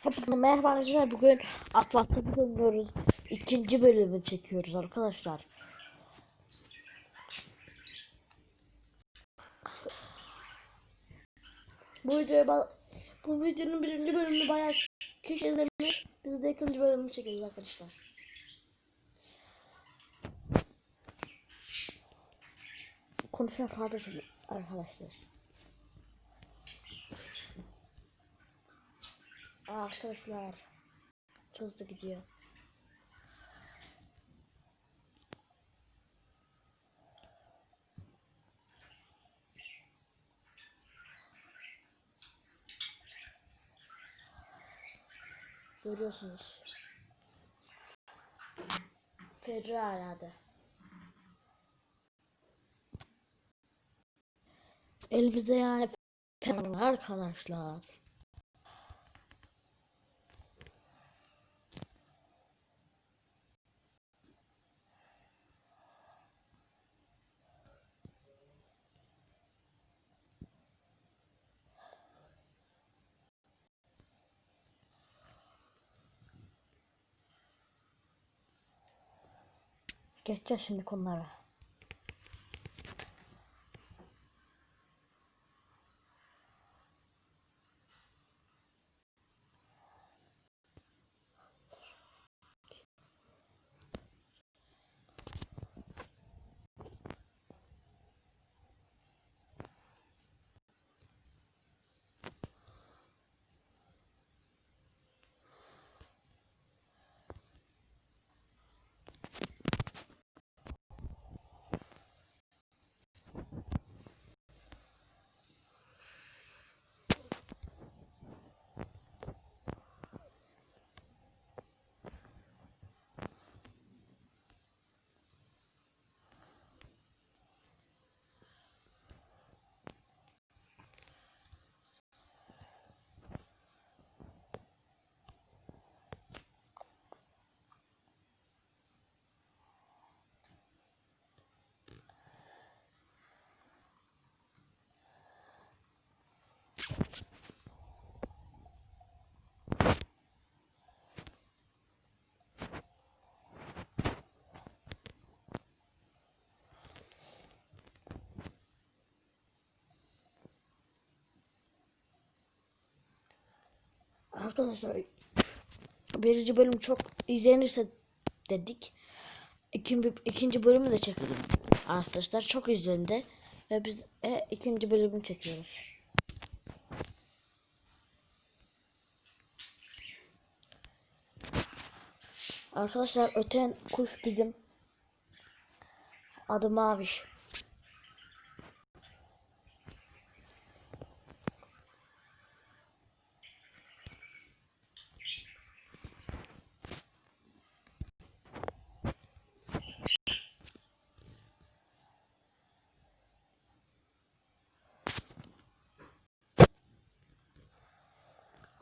Hepinize merhaba arkadaşlar. Bugün Atlas'ta bulunuyoruz. İkinci bölümü çekiyoruz arkadaşlar. Bu videoya bu videonun birinci bölümünü bayağı kişi izlemiş. Biz de ikinci bölümünü çekiyoruz arkadaşlar. Konuşan kardeşim arkadaşlar. Arkadaşlar hızlı gidiyor. Görüyorsunuz. Ferrari adı. Elimizde yani arkadaşlar. Geçeceğiz şimdi konulara. Arkadaşlar birinci bölüm çok izlenirse dedik. İkinci, ikinci bölümü de çekelim. Arkadaşlar çok izlendi. Ve biz e, ikinci bölümü çekiyoruz. Arkadaşlar öten kuş bizim. Adı Maviş.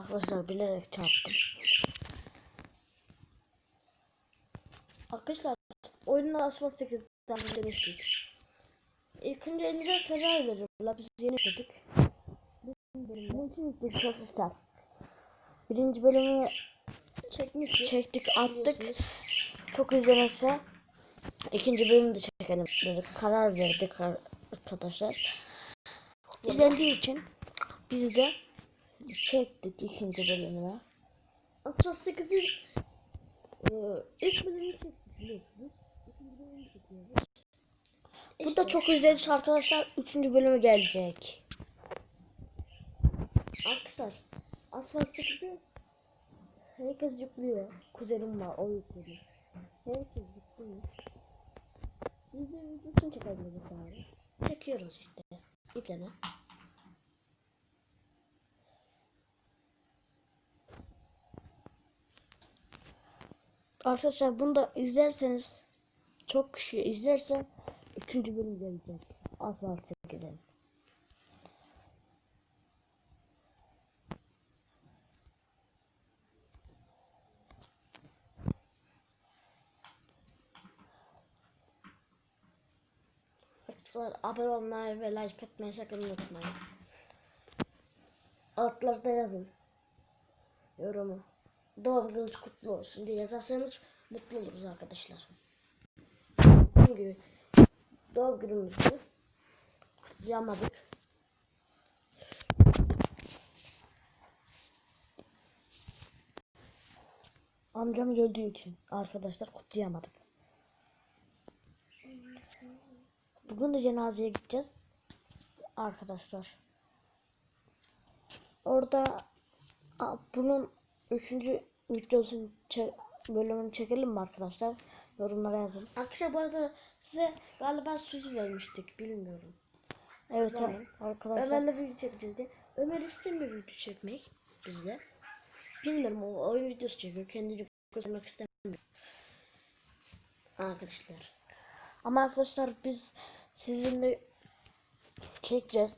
Arkadaşlar bilerek çarptım. Arkadaşlar oyunda Asphalt 8'den demiştik. İlk önce elinize Ferrari verir. La biz yeni dedik. Bunun için çok ister. Birinci bölümü çekmiştik. Çektik attık. Çok izlenirse ikinci bölümü de çekelim dedik. Karar verdik ar- arkadaşlar. İzlendiği için biz de çektik ikinci bölümüne. Atlas 8'in e, ilk bölümünü çektik biliyorsunuz. İkinci bölümünü çekiyoruz. Bu da çok izlenirse arkadaşlar üçüncü bölümü gelecek. Arkadaşlar Asfalt 8'i herkes yüklüyor. Kuzenim var o yüklüyor. Herkes yüklüyor. Biz de videosunu çekebiliriz abi. Çekiyoruz işte. Bir tane. Arkadaşlar bunu da izlerseniz çok kişi izlerse üçüncü bölüm gelecek. Asfalt 8'in. Arkadaşlar abone olmayı ve like etmeyi sakın unutmayın. Altlarda yazın. yorumu. Doğum gününüz kutlu olsun diye yazarsanız mutlu oluruz arkadaşlar. Dediğim gibi doğum günümüzü kutlayamadık. Amcam öldüğü için arkadaşlar kutlayamadık. Bugün de cenazeye gideceğiz. Arkadaşlar. Orada bunun üçüncü videosunu çe- bölümünü çekelim mi arkadaşlar? Yorumlara yazın. Arkadaşlar bu arada size galiba söz vermiştik. Bilmiyorum. Evet arkadaşlar. Ömer'le video çekeceğiz diye. Ömer istemiyor video çekmek bizde. Bilmiyorum o oyun videosu çekiyor. Kendini göstermek istemiyor. Arkadaşlar. Ama arkadaşlar biz sizinle çekeceğiz.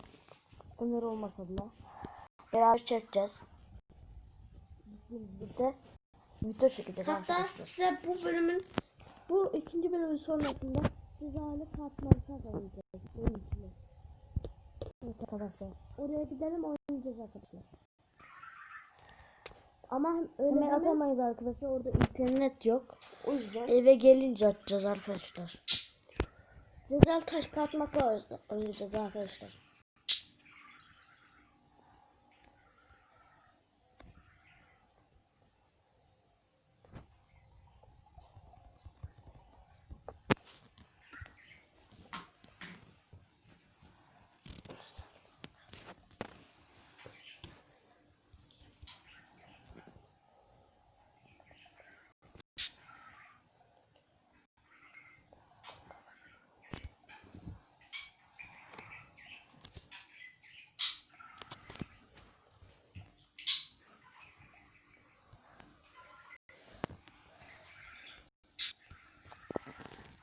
Ömer olmasa bile. Beraber çekeceğiz. Bir de video çekeceğiz Hatta size bu bölümün Bu ikinci bölümün sonrasında aile kartları oynayacağız. Oyun içinde. Evet arkadaşlar. Oraya gidelim oynayacağız arkadaşlar. Ama öyle Hemen- atamayız arkadaşlar. Orada internet yok. o yüzden Eve gelince atacağız arkadaşlar. Güzel taş katmakla oynayacağız arkadaşlar.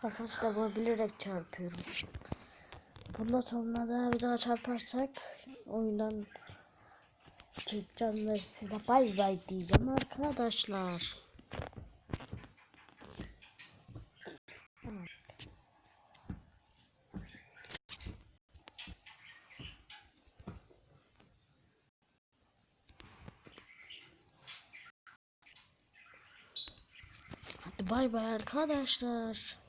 Arkadaşlar bunu bilerek çarpıyorum. Bundan sonra da bir daha çarparsak oyundan çıkacağım ve size bay bay diyeceğim arkadaşlar. Hadi bay bay arkadaşlar.